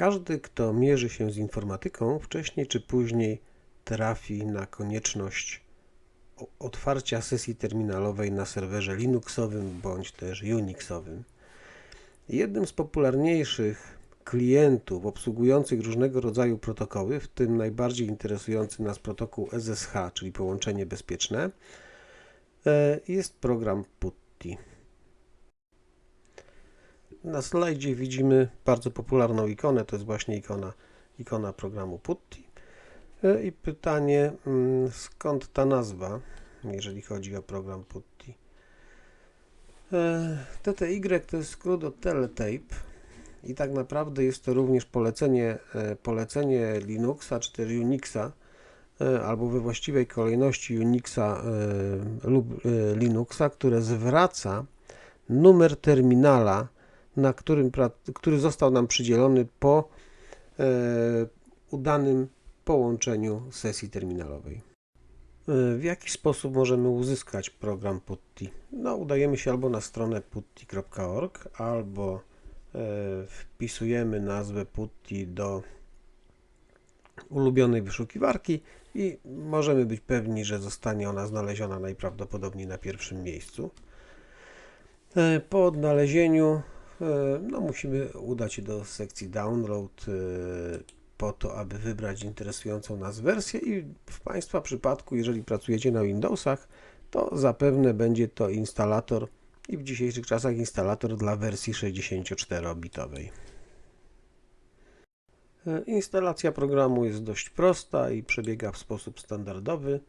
Każdy, kto mierzy się z informatyką, wcześniej czy później trafi na konieczność otwarcia sesji terminalowej na serwerze Linuxowym bądź też Unixowym. Jednym z popularniejszych klientów obsługujących różnego rodzaju protokoły, w tym najbardziej interesujący nas protokół SSH, czyli połączenie bezpieczne, e, jest program PuTTY. Na slajdzie widzimy bardzo popularną ikonę, to jest właśnie ikona, ikona programu PuTTY. E, I pytanie, mm, skąd ta nazwa, jeżeli chodzi o program PuTTY? E, TTY to jest skrót od Teletape i tak naprawdę jest to również polecenie, e, polecenie Linuxa czy też Unixa albo we właściwej kolejności Unixa lub Linuxa, które zwraca numer terminala, na którym, który został nam przydzielony po e, udanym połączeniu sesji terminalowej. E, W jaki sposób możemy uzyskać program PuTTY? No, udajemy się albo na stronę putty.org, albo e, wpisujemy nazwę PuTTY do ulubionej wyszukiwarki i możemy być pewni, że zostanie ona znaleziona najprawdopodobniej na pierwszym miejscu. E, Po odnalezieniu no, musimy udać się do sekcji download e, po to, aby wybrać interesującą nas wersję i w Państwa przypadku, jeżeli pracujecie na Windowsach, to zapewne będzie to instalator i w dzisiejszych czasach instalator dla wersji 64-bitowej. E, Instalacja programu jest dość prosta i przebiega w sposób standardowy.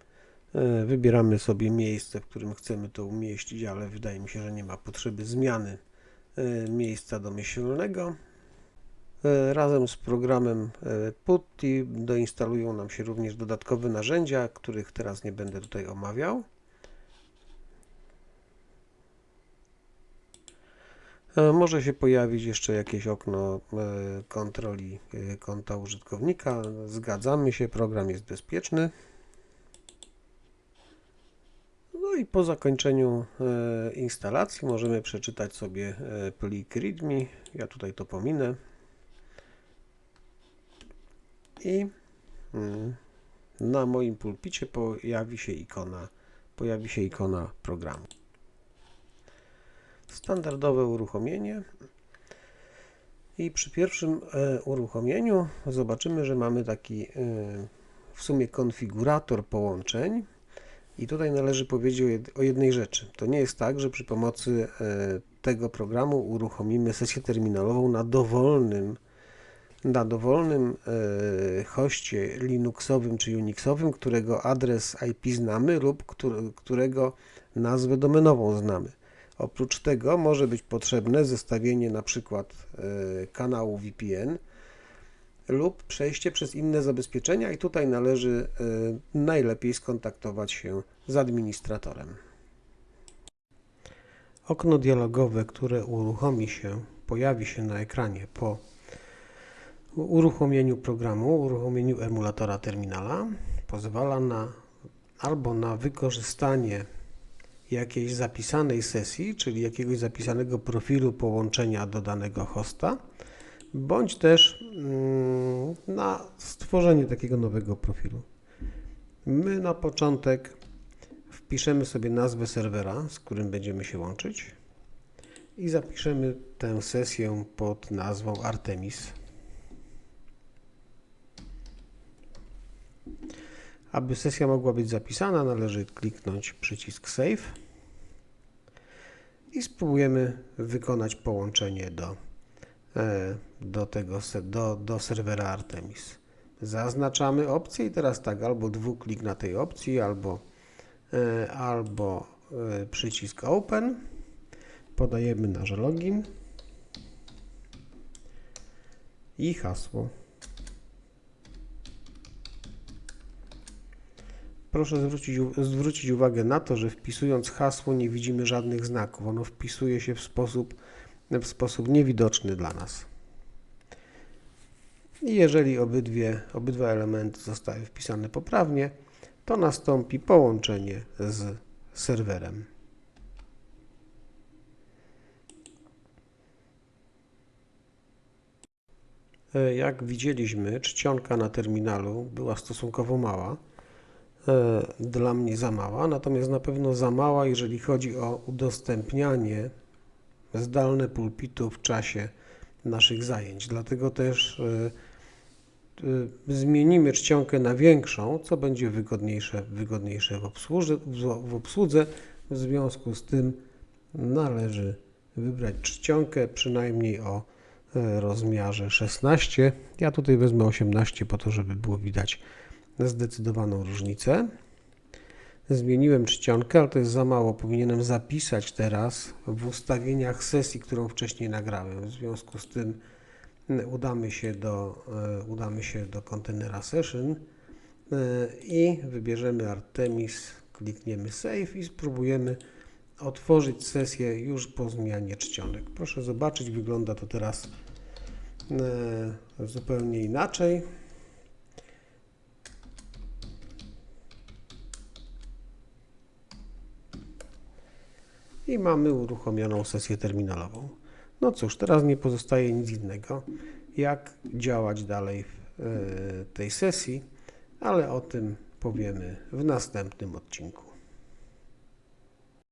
E, Wybieramy sobie miejsce, w którym chcemy to umieścić, ale wydaje mi się, że nie ma potrzeby zmiany e, miejsca domyślnego. E, Razem z programem e, PuTTY doinstalują nam się również dodatkowe narzędzia, których teraz nie będę tutaj omawiał. Może się pojawić jeszcze jakieś okno kontroli konta użytkownika. Zgadzamy się, program jest bezpieczny. No i po zakończeniu e, instalacji możemy przeczytać sobie e, plik README. Ja tutaj to pominę. I mm, na moim pulpicie pojawi się ikona, pojawi się ikona programu. Standardowe uruchomienie. I przy pierwszym e, uruchomieniu zobaczymy, że mamy taki w sumie konfigurator połączeń. I tutaj należy powiedzieć o jed- o jednej rzeczy. To nie jest tak, że przy pomocy e, tego programu uruchomimy sesję terminalową na dowolnym, na dowolnym e, hoście Linuxowym czy Unixowym, którego adres IP znamy lub któr- którego nazwę domenową znamy. Oprócz tego może być potrzebne zestawienie na przykład e, kanału VPN lub przejście przez inne zabezpieczenia i tutaj należy e, najlepiej skontaktować się z administratorem. Okno dialogowe, które uruchomi się, pojawi się na ekranie po uruchomieniu programu, uruchomieniu emulatora terminala, pozwala na albo na wykorzystanie jakiejś zapisanej sesji, czyli jakiegoś zapisanego profilu połączenia do danego hosta, bądź też mm, na stworzenie takiego nowego profilu. My na początek wpiszemy sobie nazwę serwera, z którym będziemy się łączyć i zapiszemy tę sesję pod nazwą Artemis. Aby sesja mogła być zapisana, należy kliknąć przycisk Save i spróbujemy wykonać połączenie do, do, tego, do, do serwera Artemis. Zaznaczamy opcję i teraz tak, albo dwuklik na tej opcji, albo, e, albo e, przycisk Open. Podajemy nasz login i hasło. Proszę zwrócić, zwrócić uwagę na to, że wpisując hasło nie widzimy żadnych znaków. Ono wpisuje się w sposób, w sposób niewidoczny dla nas. I jeżeli obydwie, obydwa elementy zostały wpisane poprawnie, to nastąpi połączenie z serwerem. E, Jak widzieliśmy, czcionka na terminalu była stosunkowo mała. E, Dla mnie za mała, natomiast na pewno za mała, jeżeli chodzi o udostępnianie zdalne pulpitu w czasie naszych zajęć. Dlatego też e, e, zmienimy czcionkę na większą, co będzie wygodniejsze, wygodniejsze w, obsłudze, w obsłudze. W związku z tym należy wybrać czcionkę przynajmniej o e, rozmiarze 16. Ja tutaj wezmę 18 po to, żeby było widać zdecydowaną różnicę. Zmieniłem czcionkę, ale to jest za mało. Powinienem zapisać teraz w ustawieniach sesji, którą wcześniej nagrałem. W związku z tym mm, udamy się do, e, udamy się do kontenera session e, i wybierzemy Artemis, klikniemy save i spróbujemy otworzyć sesję już po zmianie czcionek. Proszę zobaczyć, wygląda to teraz e, zupełnie inaczej. I mamy uruchomioną sesję terminalową. No cóż, teraz nie pozostaje nic innego, jak działać dalej w e, tej sesji, ale o tym powiemy w następnym odcinku.